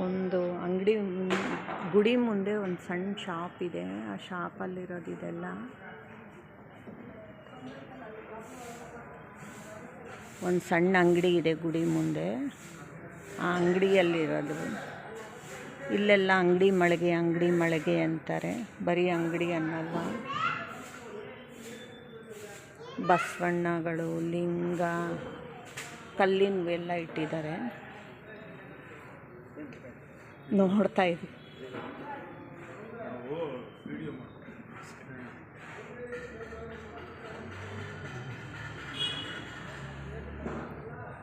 ಒಂದು ಅಂಗಡಿ ಗುಡಿ ಮುಂದೆ ಒಂದು ಸಣ್ಣ ಶಾಪ್ ಇದೆ. ಆ ಶಾಪಲ್ಲಿರೋದು ಇದೆಲ್ಲ ಒಂದು ಸಣ್ಣ ಅಂಗಡಿ ಇದೆ ಗುಡಿ ಮುಂದೆ. ಆ ಅಂಗಡಿಯಲ್ಲಿರೋದು. ಇಲ್ಲೆಲ್ಲ ಅಂಗಡಿ ಮಳಿಗೆ ಅಂಗಡಿ ಮಳಿಗೆ ಅಂತಾರೆ. ಬರೀ ಅಂಗಡಿ ಅನ್ನಲ್ಲ. ಬಸವಣ್ಣಗಳು, ಲಿಂಗ ಕಲ್ಲಿನವೆಲ್ಲ ಇಟ್ಟಿದ್ದಾರೆ. ನೋಡ್ತಾ ಇದ್ವಿ.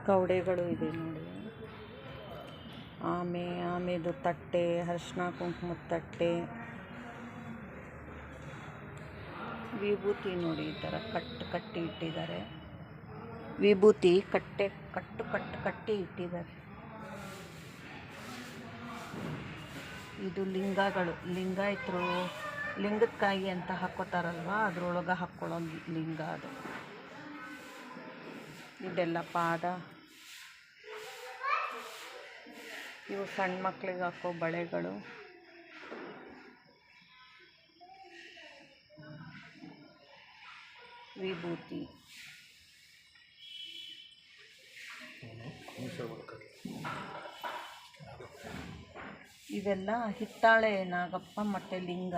ಕೌಡೆಗಳು ಇದೆ ನೋಡಿ. ಆಮೆ, ಆಮೇದು ತಟ್ಟೆ ಅರ್ಶಿನ ಕುಂಕುಮದ ತಟ್ಟೆ. ವಿಭೂತಿ ನೋಡಿ ಈ ಥರ ಕಟ್ಟು ಕಟ್ಟಿ ಇಟ್ಟಿದ್ದಾರೆ. ವಿಭೂತಿ ಕಟ್ಟೆ, ಕಟ್ಟು ಕಟ್ಟು ಕಟ್ಟಿ ಇಟ್ಟಿದ್ದಾರೆ. ಇದು ಲಿಂಗಗಳು. ಲಿಂಗಾಯತರು ಲಿಂಗದ ಕಾಯಿ ಅಂತ ಹಾಕೋತಾರಲ್ವ ಅದ್ರೊಳಗೆ ಹಾಕ್ಕೊಳ್ಳೋ ಲಿಂಗ ಅದು. ಇದೆಲ್ಲ ಪಾದ. ಇವು ಸಣ್ಣ ಮಕ್ಳಿಗೆ ಹಾಕೋ ಬಳೆಗಳು. ವಿಭೂತಿ. ಇವೆಲ್ಲ ಹಿತ್ತಾಳೆ ನಾಗಪ್ಪ ಮತ್ತು ಲಿಂಗ.